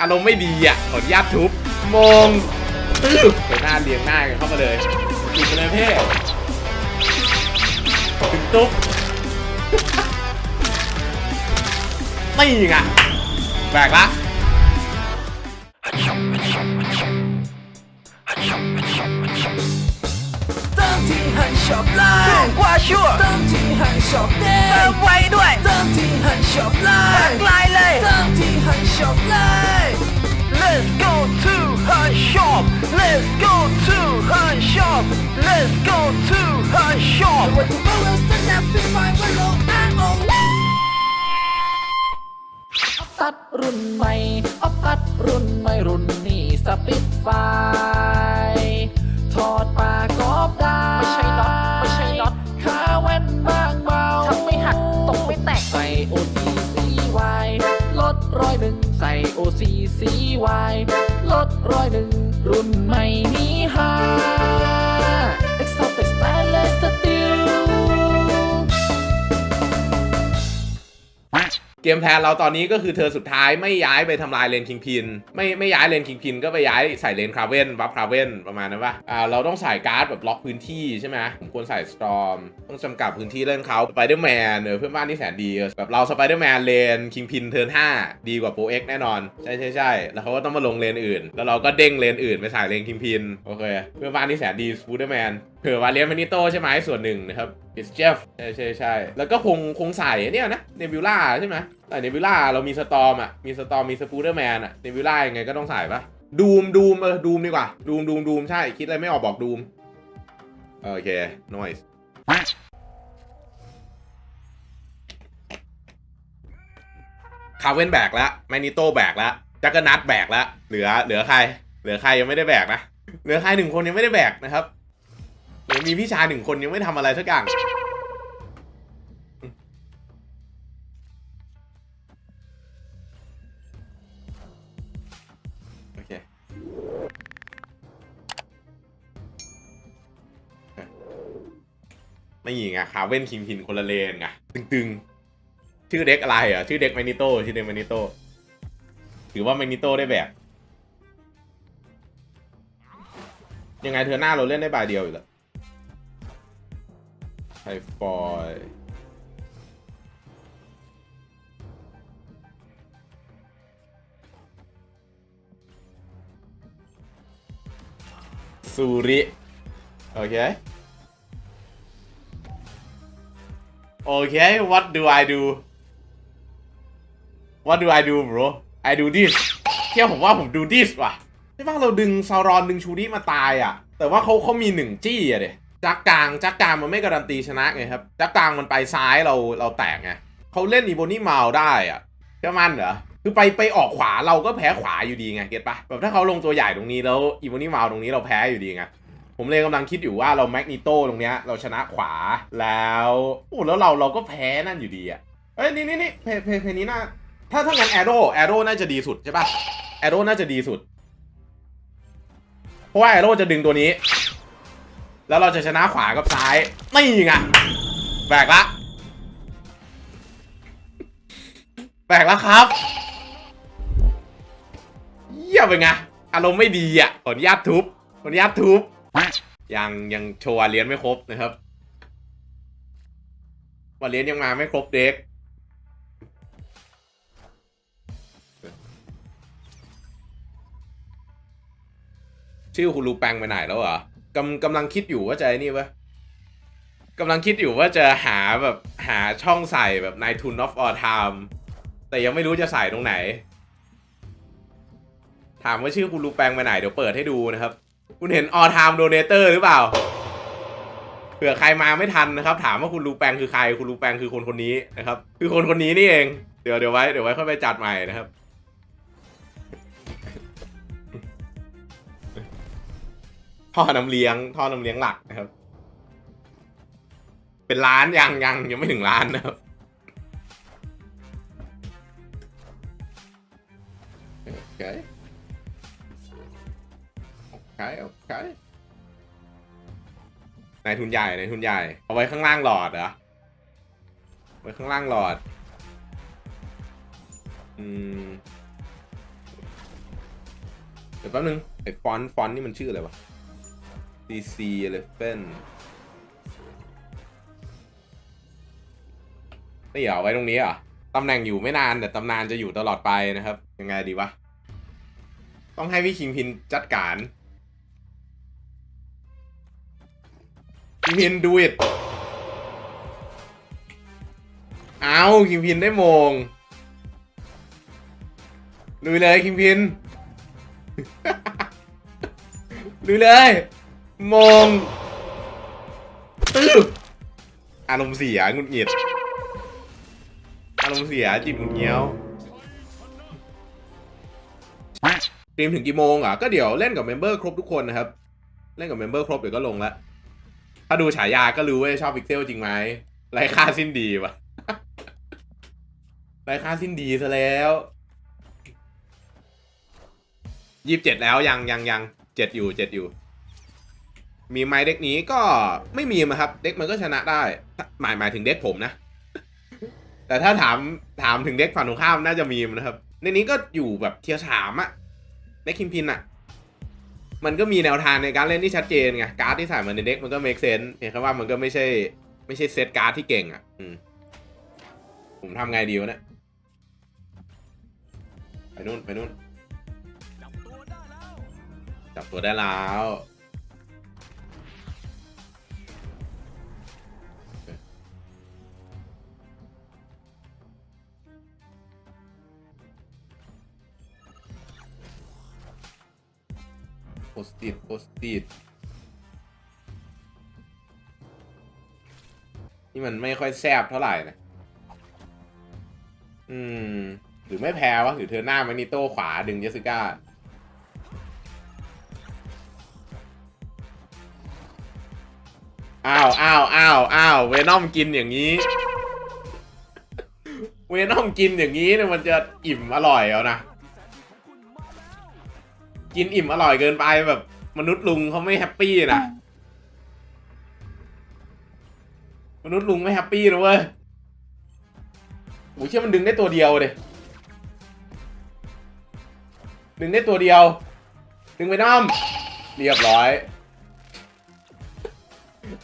อารมณ์ไม่ดีอะขออนุญาตทุบมงตื้อเปิดหน้าเรียงหน้ากันเข้ามาเลยหยิบไปเลยเพ่ถึงตุ๊บไม่ไงแบกละ ช็อปไลน์กว่าชัวร์เติมที่หันช็อปเด้เติงมไวด้วยเติมที่หันช็อปไลปากน์ลายเลยเติมที่หันช็อปไลน์ Let's go to her shop Let's go to her shop Let's go to her shop วันที่ว่าเราสนับสนุนว่าโลกอ้างองตัดรุ่นใหม่ออฟตัดรุ่นใหม่รุ่นนี้สปิดไฟ ใส่ OCCY ลดร้อยหนึ่งรุ่นใหม่นี้หา เกมแพลนเราตอนนี้ก็คือเธอสุดท้ายไม่ย้ายไปทำลายเลนคิงพิน ไม่ไม่ย้ายเลนคิงพินก็ไปย้ายใส่เลนคราเวนบัฟคราเวนประมาณนั้นปะอ่าเราต้องใส่การ์ดแบบล็อกพื้นที่ใช่ไหมผมควรใส่สตอมต้องจำกัดพื้นที่เล่นเขาสไปเดอร์แมนเออเพื่อนบ้านที่แสนดีแบบเราสไปเดอร์แมนเลนคิงพินเทิร์น5ดีกว่าโปรเอ็กแน่นอน ใช่ใช่ใช่แล้วเขาก็ต้องมาลงเลนอื่น แล้วเราก็เด้งเลนอื่นไปใส่เลนคิงพินโอเคเพื่อนบ้านที่แสนดีสไปเดอร์แมน เผื่อวาเลียนมานิโตใช่ไหมส่วนหนึ่งนะครับ it's Jeff ใช่ใช่ใช่แล้วก็คงคงใส่เนี่ยนะเนบิวล่าใช่ไหมใส่เนบิวล่าเรามีสตอมอะมีสตอมมีสปูเดอร์แมนอะเนบิวล่ายังไงก็ต้องใส่ปะดูมดูมเออดูมดีกว่าดูมดูมดูมใช่คิดอะไรไม่ออกบอกดูมโอเค noise คาเวนแบกแล้วแมนิโตแบกแล้วจักรนัทแบกแล้วเหลือเหลือใคร เหลือใครยังไม่ได้แบกนะเหลือใครหนึ่งคนยังไม่ได้แบกนะครับ เหลือมีพี่ชายหนึ่งคนยังไม่ทำอะไรสักอย่าง โอเค ไม่ยิงอะคาเว่นคิงพินคนละเลนไงตึงๆ ชื่อเด็กอะไรอะ ชื่อเด็กแมนิโตชื่อเด็กแมนิโตถือว่าแมนิโตได้แบบยังไงเธอหน้าเราเล่นได้บายเดียวอยู่แล้ว ไฮฟอยซูริ โอเค โอเค what do I do what do I do bro I do this เที่ยวผมว่าผมดู this ว่ะใช่ป่ะเราดึงซารอนดึงชูริมาตายอะ แต่ว่าเขาเขามีหนึ่งจี้อะเด จักกลางจักกลางมันไม่การันตีชนะไงครับจักกลางมันไปซ้ายเราเราแตกไงเขาเล่นอีโบนี่เมาลได้อะใช่มันเหรอคือไปไปออกขวาเราก็แพ้ขวาอยู่ดีไงเก็ตปะแบบถ้าเขาลงตัวใหญ่ตรงนี้แล้วอีโบนี่เมาลตรงนี้เราแพ้อยู่ดีไงผมเลยกำลังคิดอยู่ว่าเราแมกนิโตตรงเนี้ยเราชนะขวาแล้วโอ้แล้วเราเราก็แพ้นั่นอยู่ดีอะเอ้ยนี่นี่นี่เพเพเพนี้น่าถ้าถ้างั้นแอโร่แอโร่น่าจะดีสุดใช่ปะแอโร่น่าจะดีสุด เพราะว่าแอโร่จะดึงตัวนี้ แล้วเราจะชนะขวากับซ้าย ไม่ไงแบกละแบกแล้วครับเยี่ยมเป็นไงอารมณ์ไม่ดีอะขออนุญาตทุบขออนุญาตทุบยังยังโชว์วาเลียนไม่ครบนะครับวาเลียนยังมาไม่ครบเด็กชื่อคุณรูแปงไปไหนแล้วเหรอ กำกำลังคิดอยู่ว่าจะไอ้นี่ปะกำลังคิดอยู่ว่าจะหาแบบหาช่องใส่แบบนายทุน of all time แต่ยังไม่รู้จะใส่ตรงไหน ถามว่าชื่อคุณรูแปงไปไหนเดี๋ยวเปิดให้ดูนะครับ คุณเห็น all time donator หรือเปล่าเผื่อใครมาไม่ทันนะครับ ถามว่าคุณรูแปงคือใคร คุณรูแปงคือคนคนนี้นะครับ คือคนคนนี้นี่เอง เดี๋ยวเดี๋ยวไว้เดี๋ยวไว้ค่อยไปจัดใหม่นะครับ ท่อน้ำเลี้ยง ท่อน้ำเลี้ยงหลักนะครับ เป็นล้านยังยังยังไม่ถึงล้านนะครับโอเคโอเคโอเคนายทุนใหญ่นายทุนใหญ่ เอาไว้ข้างล่างหลอดเหรอไว้ข้างล่างหลอด อืมดี๋ยวแป๊บนึงไอ้ฟอนต์ฟอนต์นี่มันชื่ออะไรวะ DC Elephant นี่เหรอไว้ตรงนี้อะตำแหน่งอยู่ไม่นานแต่ตำนานจะอยู่ตลอดไปนะครับ ยังไงดีวะ ต้องให้พี่คิงพินจัดการคิงพินดูอิดเอาคิงพินได้มงลุยเลยคิงพินลุยเลย โมงตื้ออารมณ์เสียหงุดหงิดอารมณ์เสียจิบหงุดเงี้ยวสตรีมถึงกี่โมงอะก็เดี๋ยวเล่นกับเมมเบอร์ครบทุกคนนะครับ เล่นกับเมมเบอร์ครบเดี๋ยวก็ลงล้วถ้าดูฉายาก็รู้ว่าชอบพิกเซลจริงไหมไรค่าสิ้นดีวะไรค่าสิ้นดีซะแล้วยี่สิบเจ็ดแล้วยังยังยังเจ็ดอยู่เจ็ดอยู่ มีไหมเด็กนี้ก็ไม่มีนะครับ เด็กมันก็ชนะได้ หมายหมายถึงเด็กผมนะ แต่ถ้าถามถามถึงเด็กฝั่งตรงข้ามน่าจะมีมนะครับ ในนี้ก็อยู่แบบเทียร์สามอะเด็กคิมพินอะมันก็มีแนวทางในการเล่นที่ชัดเจนไงการ์ดที่ใส่มาในเด็กมันก็ make sense เพียงแค่ว่ามันก็ไม่ใช่ ไม่ใช่เซตการ์ดที่เก่งอะอืมผมทำไงดีวะเนี่ยไปนู่นไปนู่นจับตัวได้แล้ว ติดโพสติดนี่มันไม่ค่อยแซบเท่าไหร่นะ อืม หรือไม่แพ้วะหรือเธอหน้าแมกนิโต้ขวาดึงเจสสิก้าอ้าวอ้าวอ้าวอ้าวเวนอมกินอย่างนี้ เวนอมกินอย่างนี้เนี่ยมันจะอิ่มอร่อยเอานะ กินอิ่มอร่อยเกินไปแบบ มนุษย์ลุงเขาไม่แฮปปี้นะมนุษย์ลุงไม่แฮปปี้นะเว้ยโอ้เชื่อมันดึงได้ตัวเดียวเลยดึงได้ตัวเดียว ดึงไปน้ำเรียบร้อย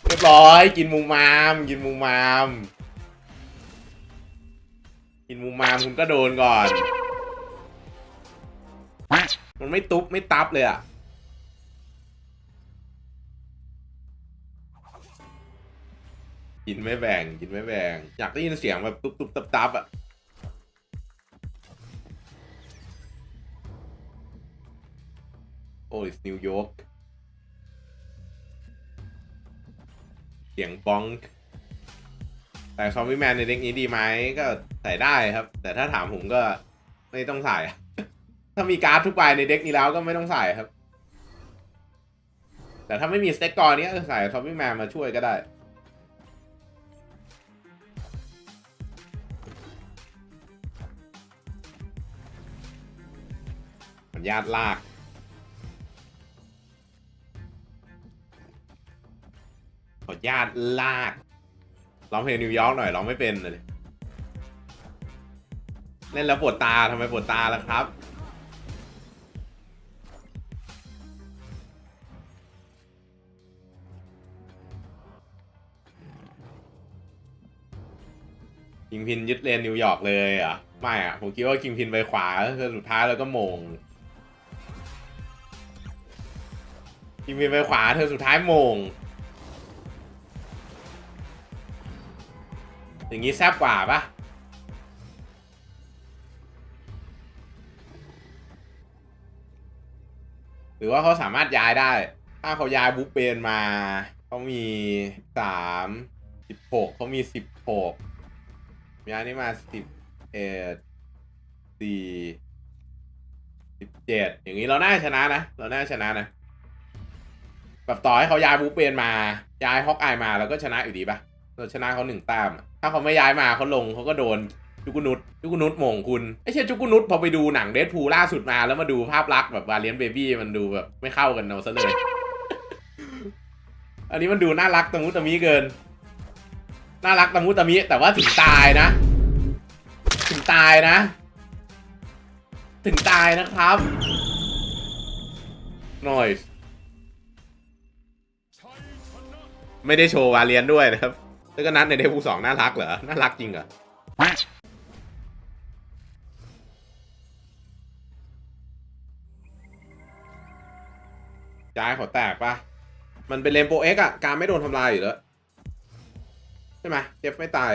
เรียบร้อย กินมูมามกินมูมาม กินมูมามคุณก็โดนก่อน มันไม่ตุ๊บไม่ตับเลยอะ กินไม่แบ่งกินไม่แบ่ง อยากได้ยินเสียงแบบตุ๊บตุ๊บตับตับอะโอ้ยนิวยอร์กเสียงบ้อง แต่ซอมบี้แมนในเด็กนี้ดีไหมก็ใส่ได้ครับ แต่ถ้าถามผมก็ไม่ต้องใส่ ถ้ามีการ์ดทุกใบในเด็กนี้แล้วก็ไม่ต้องใส่ครับ แต่ถ้าไม่มีสเต็กกอร์นี้ก็ใส่ซอมบี้แมนมาช่วยก็ได้ ญาติลาก ขออนุญาตลาก ร้องเพลงนิวยอร์กหน่อยร้องไม่เป็นเลย เล่นแล้วปวดตาทำไมปวดตาล่ะครับคิงพินยึดเลนนิวยอร์กเลยเหรอะไม่อะผมคิดว่าคิงพินไปขวาสุดท้ายแล้วก็โมง คิงไปขวาเธอสุดท้ายโมง อย่างนี้แซบกว่าปะหรือว่าเขาสามารถย้ายได้ ถ้าเขาย้ายบุ๊เบนมา เขามีสามสิบหกเขามีสิบหกย้ายนี่มาสิบเอ็ดสี่สิบเจ็ดอย่างนี้เราน่าชนะนะ เราน่าชนะนะ แบบต่อให้เขาย้ายบุ๊กเบนมา ย้ายฮอกอายมาแล้วก็ชนะอยู่ดีปะเราชนะเขาหนึ่งแต้มถ้าเขาไม่ย้ายมาเขาลงเขาก็โดนจุกุนุตจุกุนุตม่งคุณไอ้เช่ยจุกุนุตพอไปดูหนังเด p พูล่าสุดมาแล้วมาดูภาพลักษณ์แบบวาเลียนเบบี้มันดูแบบไม่เข้ากันเอาซะเลย อันนี้มันดูน่ารักตะมุตะมิเกิน น่ารักตะมุตะมิแต่ว่าถึงตายนะ ถึงตายนะ ถึงตายนะครับ noise ไม่ได้โชว์วาเลียนด้วยนะครับ แล้วก็นัดในเดฟูสองน่ารักเหรอ น่ารักจริงเหรอย้ายเขาแตกปะมันเป็นเลนโปเอ็กอะการไม่โดนทำลายอยู่แล้ว ใช่ไหมเจฟไม่ตาย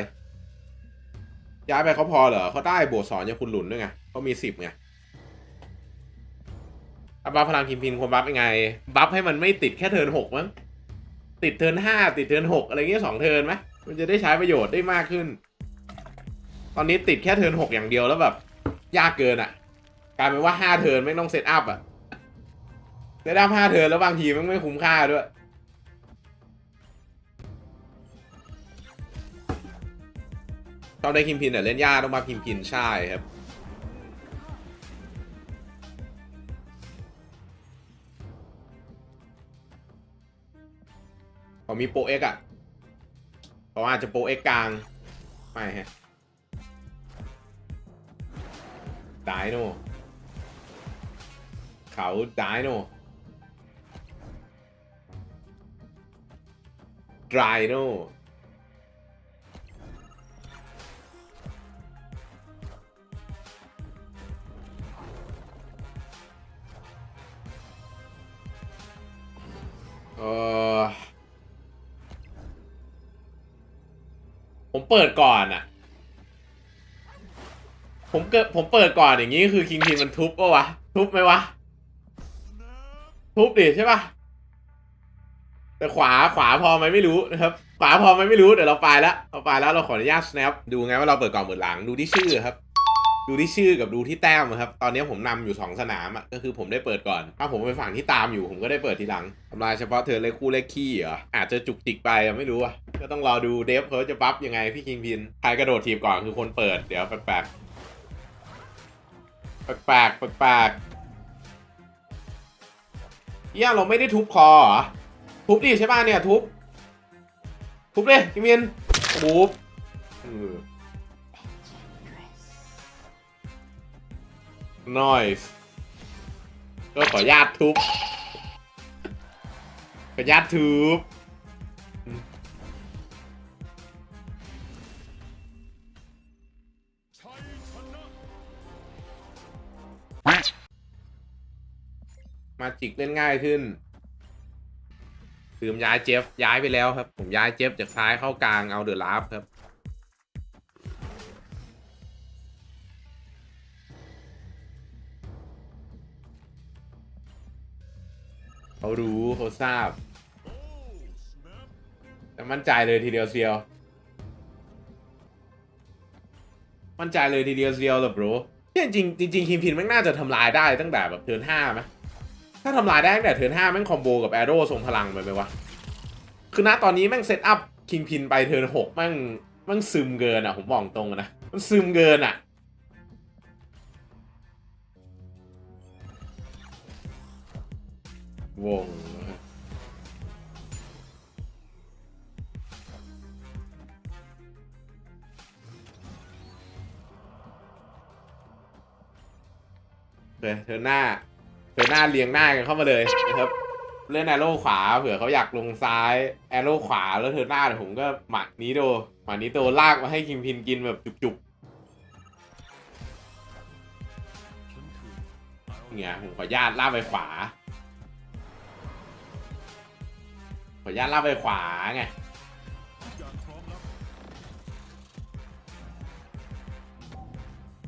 ย้ายไปเขาพอเหรอเขาได้บวกสอนอย่างคุณหลุนด้วยไงเขามีสิบไงบัฟพลังคิมพินควรบัฟยังไง บัฟให้มันไม่ติดแค่เทินหกมั้ง ติดเทิร์นห้าติดเทิร์นหกอะไรเงี้ยสองเทิร์นไหมมันจะได้ใช้ประโยชน์ได้มากขึ้น ตอนนี้ติดแค่เทิร์นหกอย่างเดียวแล้วแบบ ยากเกินอะกลายเป็นว่าห้าเทิร์นไม่ต้องเซตอัพอะเซตอัพห้าเทิร์นแล้วบางทีมันไม่คุ้มค่าด้วยชอบได้คิมพินแต่เล่นยากต้องมาคิมพินใช่ครับ เขามีโปรเอ็กอะเขาอาจจะโปรเอ็กกลาง ไม่ฮะไดโนเขาไดโนไดโนเออ เปิดก่อนอะผมเกิดผมเปิดก่อนอย่างนี้คือคิงพีมันทุบปะวะ ทุบไหมวะ ทุบดิใช่ปะแต่ขวาขวาพอไหมไม่รู้นะครับ ขวาพอไหมไม่รู้เดี๋ยวเราไปแล้วเราไปแล้วเราขออนุญาต snap ดูไงว่าเราเปิดก่อนเปิดหลังดูที่ชื่อครับ ดูที่ชื่อกับดูที่แต้มอะครับ ตอนนี้ผมนำอยู่สองสนามอะก็คือผมได้เปิดก่อน ถ้าผมไปฝั่งที่ตามอยู่ผมก็ได้เปิดทีหลังทำลายเฉพาะเธอเลขคู่เลขขี้เหรออาจจะจุกจิกไปอะไม่รู้อะก็ต้องรอดูเดฟเขาจะบัฟยังไงพี่คิงพินใครกระโดดทีบก่อนคือคนเปิดเดี๋ยวแปลกแปลกแปลกเฮียเราไม่ได้ทุบคอเหรอทุบดิใช่ป่ะเนี่ยทุบ ทุบเลยคิงพินทุบเอ อ noise ก็ขออนุญาตทุบ ขออนุญาตทุบ มาจิกเล่นง่ายขึ้นลืมย้ายเจฟย้ายไปแล้วครับ ผมย้ายเจฟจากซ้ายเข้ากลางเอาเดือะลาฟครับ รู้เขาทราบ แต่มั่นใจเลยทีเดียวเซียว มั่นใจเลยทีเดียวเซียวเหรอ bro เนี่จริงจริงคิมพินแม่งน่าจะทำลายได้ตั้งแต่แบบเทิร์นห้าไหมถ้าทำลายได้ตั้งแต่เทิร์นห้าแม่งคอมโบกับแอโร่ทรงพลังไปไหมวะ คือณตอนนี้แม่งเซตอัพคิงพินไปเทิร์นหกแม่งแม่งซึมเกินอะผมบอกตรงนะ มันซึมเกินอะ วงนะครับเดี๋ยเธอหน้าเธอหน้าเรียงหน้ากันเข้ามาเลยนะครับ เล่นแอโร่ขวาเผื่อเขาอยากลงซ้ายแอโร่ขวาแล้วเธอหน้าเดี๋ยวผมก็หมักนี้โดหมักนี้โดลากมาให้คิมพินกินแบบจุกๆเนี่ยผมขอญาตลากไปขวา ขออนุญาตลาไปขวาไง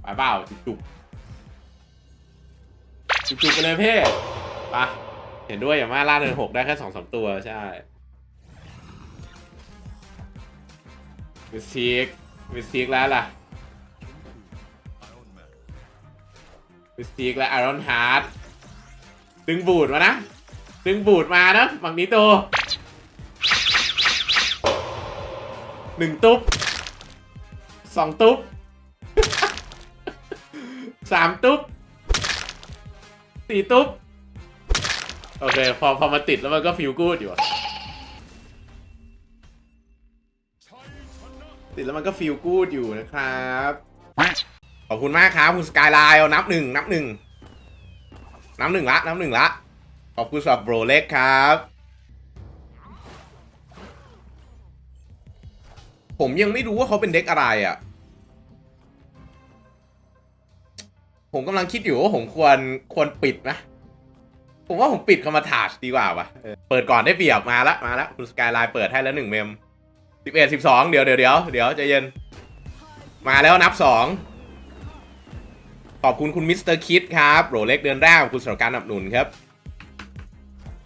ไปเปล่าจุกๆจุกๆไปเลยเพ่ไปะเห็นด้วยอย่างมากล่าเนินหกได้แค่สองสามตัวใช่มิสทีกมิสทีกแล้วล่ะมิสทีกและไอรอนฮาร์ดดึงบูดมานะ ดึงบูดมานะฝั่งนี้โต หนึ่งตุ๊บสองตุ๊บสามตุ๊บสี่ตุ๊บโอเค พอพอมาติดแล้วมันก็ฟิลกูดอยู่อะติดแล้วมันก็ฟิลกูดอยู่นะครับ ขอบคุณมากครับ คุณสกายไลน์เอานับหนึ่งนับหนึ่งนับหนึ่งละ นับหนึ่งละ ขอบคุณสำหรับโบรเล็กครับ ผมยังไม่รู้ว่าเขาเป็นเด็กอะไรอะ่ะ ผมกำลังคิดอยู่ว่าผมควรควรปิดนะผมว่าผมปิดคามาทาชดีกว่าวะเออเปิดก่อนได้เปรียบมาละมาละคุณสกายไลน์เปิดให้แล้วหนึ่งเมมสิบเอ็ดสิบสองเดี๋ยวเดี๋ยวเดี๋ยวเดี๋ยวใจเย็น มาแล้วนับสองขอบคุณคุณมิสเตอร์คิดครับโรเล็กเดือนแรกขอบคุณสำหรับการสนับสนุนครับ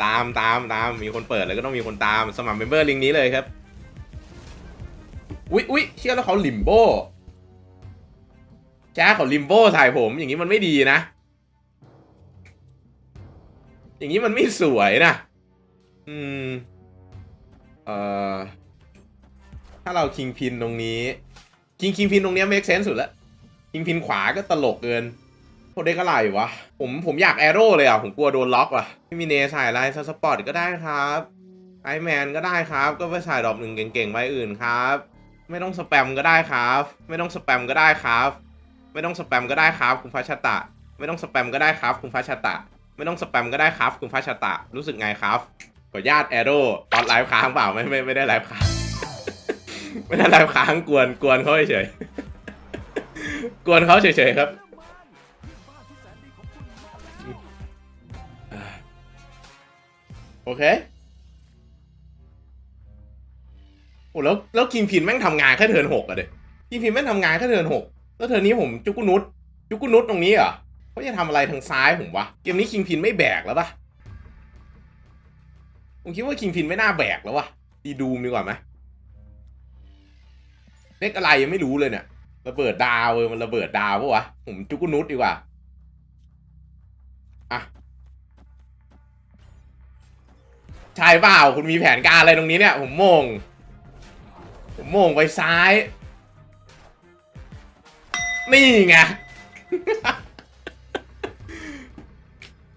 ตามตามตามมีคนเปิดแล้วก็ต้องมีคนตามสมัครเมมเบอร์ลิงก์นี้เลยครับ อุ๊ยอุ๊ยเชื่อแล้วเขาลิมโบแจ้าเขาลิมโบใส่ผม อย่างนี้มันไม่ดีนะ อย่างนี้มันไม่สวยนะ อืม เอ่อ ถ้าเราคิงพินตรงนี้ คิงคิงพินตรงนี้ย make sense สุดแล้วคิงพินขวาก็ตลกเกินโคตรได้ก็ไรวะ ผมผมอยากแอโร่เลยอะ ผมกลัวโดนล็อกว่ะ ไม่มีเนใส่อะไรสปอร์ตก็ได้ครับไอแมนก็ได้ครับ ก็ไปใส่ดอกหนึ่งเก่งๆไว้อื่นครับ ไม่ต้องสแปมก็ได้ครับ ไม่ต้องสแปมก็ได้ครับ ไม่ต้องสแปมก็ได้ครับคุณพัชตะ ไม่ต้องสแปมก็ได้ครับคุณพัชตะ ไม่ต้องสแปมก็ได้ครับคุณพัชตะ รู้สึกไงครับขออนุญาตแอโร่ตอนไลฟ์ค้างเปล่าไม่ไม่ไม่ได้ไลฟ์ค้างไม่ได้ไลฟ์ค้างกวนกวนเขาเฉยกวนเขาเฉยๆครับโอเค โอ้แล้วแล้วคิงพินแม่งทำงานแค่เทิร์นหกอะเด็คิงพินแม่งทำงานแค่เทิร์นหกแล้วเทิร์นนี้ผมจุกุนุตจุกุนุตตรงนี้เหรอเขาจะทำอะไรทางซ้ายผมวะเกมนี้คิงพินไม่แบกแล้วปะผมคิดว่าคิงพินไม่น่าแบกแล้ววะดีดูมดีกว่าไหมเล็กอะไรยังไม่รู้เลยเนี่ยระเบิดดาวเว้ยมันระเบิดดาวปะวะผมจุกุนุตดีกว่าอะใช่เปล่าคุณมีแผนการอะไรตรงนี้เนี่ย ผมมง ผมโมงไปซ้าย นี่ไง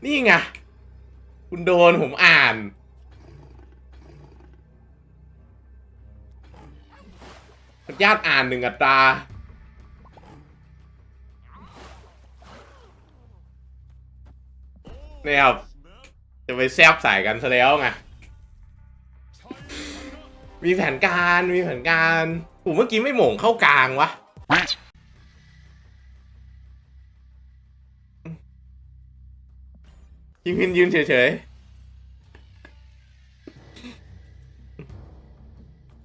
นี่ไง คุณโดนผมอ่าน ญาติอ่านหนึ่งอัตราเนี่ยครับ จะไปแซบใส่กันซะแล้วไง มีแผนการมีแผนการผมเมื่อกี้ไม่หม่งเข้ากลางวะยิงพินยืนเฉยๆ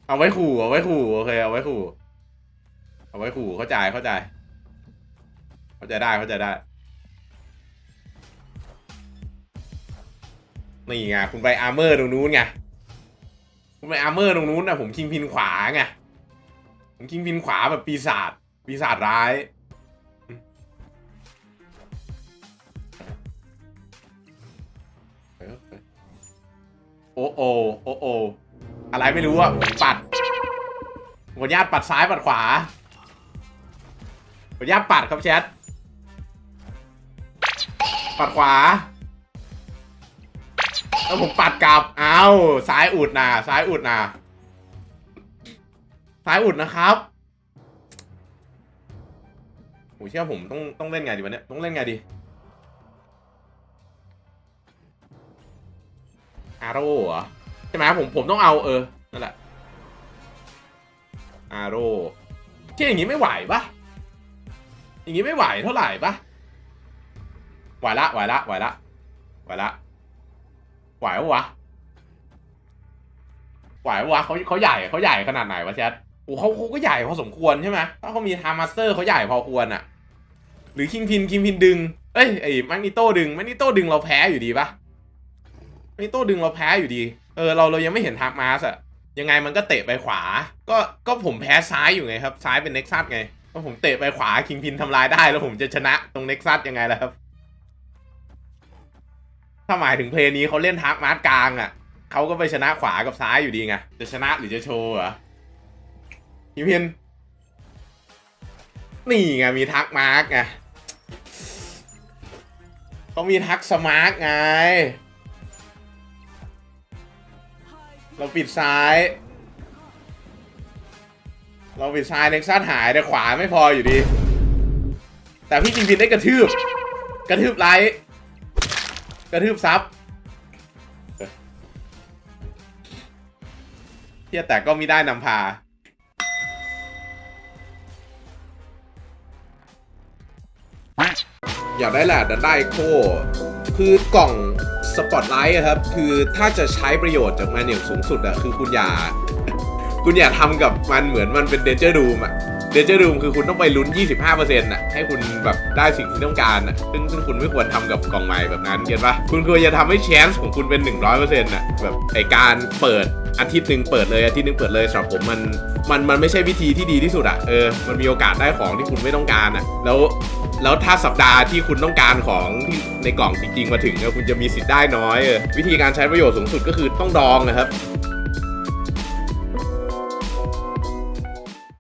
เอาไว้ขู่เอาไว้ขู่โอเคเอาไว้ขู่เอาไว้ขู่เข้าใจเข้าใจ เข้าใจได้เข้าใจได้นี่ไงคุณไปอาร์เมอร์ตรงนู้นไง คุณไปอาร์เมอร์ตรงนู้นนะผมคิงพินขวาไงผมคิงพินขวาแบบปีศาจปีศาจร้ายโอ้โอโอ้โออะไรไม่รู้อะผมปัดขออนุญาตปัดซ้ายปัดขวาขออนุญาตปัดครับแชทปัดขวา แล้วผมปัดกลับเอาซ้ายอุดนะซ้ายอุดนะซ้ายอุดนะครับโหเชื่อผมต้องต้องเล่นไงดีวะเนี่ยต้องเล่นไงดีอารโร่เหรอใช่ไหมผมผมต้องเอาเออนั่นแหละอารโร่ที่อย่างงี้ไม่ไหวปะอย่างงี้ไม่ไหวเท่าไหร่ปะไหวละไหวละไหวละไหวละ ไหววะไหววะเขาเขาใหญ่เขาใหญ่ขนาดไหนวะแชทโอ้เขาเขาก็ใหญ่พอสมควรใช่ไหมถ้าเขามีทามาสเตอร์เขาใหญ่พอควรอะหรือคิงพินคิงพินดึงเอ้ยไอ้แมกนิโต้ดึงแมกนิโต้ดึงเราแพ้อยู่ดีปะนี่โต้ดึงเราแพ้อยู่ดีเออเราเรายังไม่เห็นทามาสอะยังไงมันก็เตะไปขวา ก็ก็ผมแพ้ซ้ายอยู่ไงครับซ้ายเป็นเน็กซัสไงก็ผมเตะไปขวาคิงพินทำลายได้แล้วผมจะชนะตรงเน็กซัสยังไงล่ะครับ ถ้าหมายถึงเพลย์นี้เขาเล่นทักมาร์กลางอะเขาก็ไปชนะขวากับซ้ายอยู่ดีไง จะชนะหรือจะโชว์เหรอคิงพินนี่ไงมีทักมาร์กไงเขามีทักสมาร์กไง เราปิดซ้าย เราปิดซ้ายเน็กซัสหายแต่ขวาไม่พออยู่ดี แต่พี่กินพินได้กระทืบ กระทืบไลท์ กระทืบซับเทียแต่ก็ไม่ได้นำพา อยากได้แหละดันได้โค คือกล่องสปอตไลท์ครับ คือถ้าจะใช้ประโยชน์จากมันอย่างสูงสุดอะคือคุณอย่า คุณอย่าทำกับมันเหมือนมันเป็นเดนเจอร์ดูมอะ เดเจอร์ o ูมคือคุณต้องไปลุ้น 25%น่ะให้คุณแบบได้สิ่งที่ต้องการน่ะซึ่งซึ่งคุณไม่ควรทำกับกล่องใหม่แบบนั้นเก็ตปะคุณควรจะทำให้ chance ของคุณเป็น 100%น่ะแบบไอการเปิดอาทิตย์หนึ่งเปิดเลยอาทิตย์หนึ่งเปิดเลยสำหรับผมมันมันมันไม่ใช่วิธีที่ดีที่สุดอะเออมันมีโอกาสได้ของที่คุณไม่ต้องการอะแล้วแล้วถ้าสัปดาห์ที่คุณต้องการของที่ในกล่องจริงๆมาถึงอะคุณจะมีสิทธิ์ได้น้อยเออวิธีการใช้ประโยชน์สูงสุดก็คือต้องดองนะครับ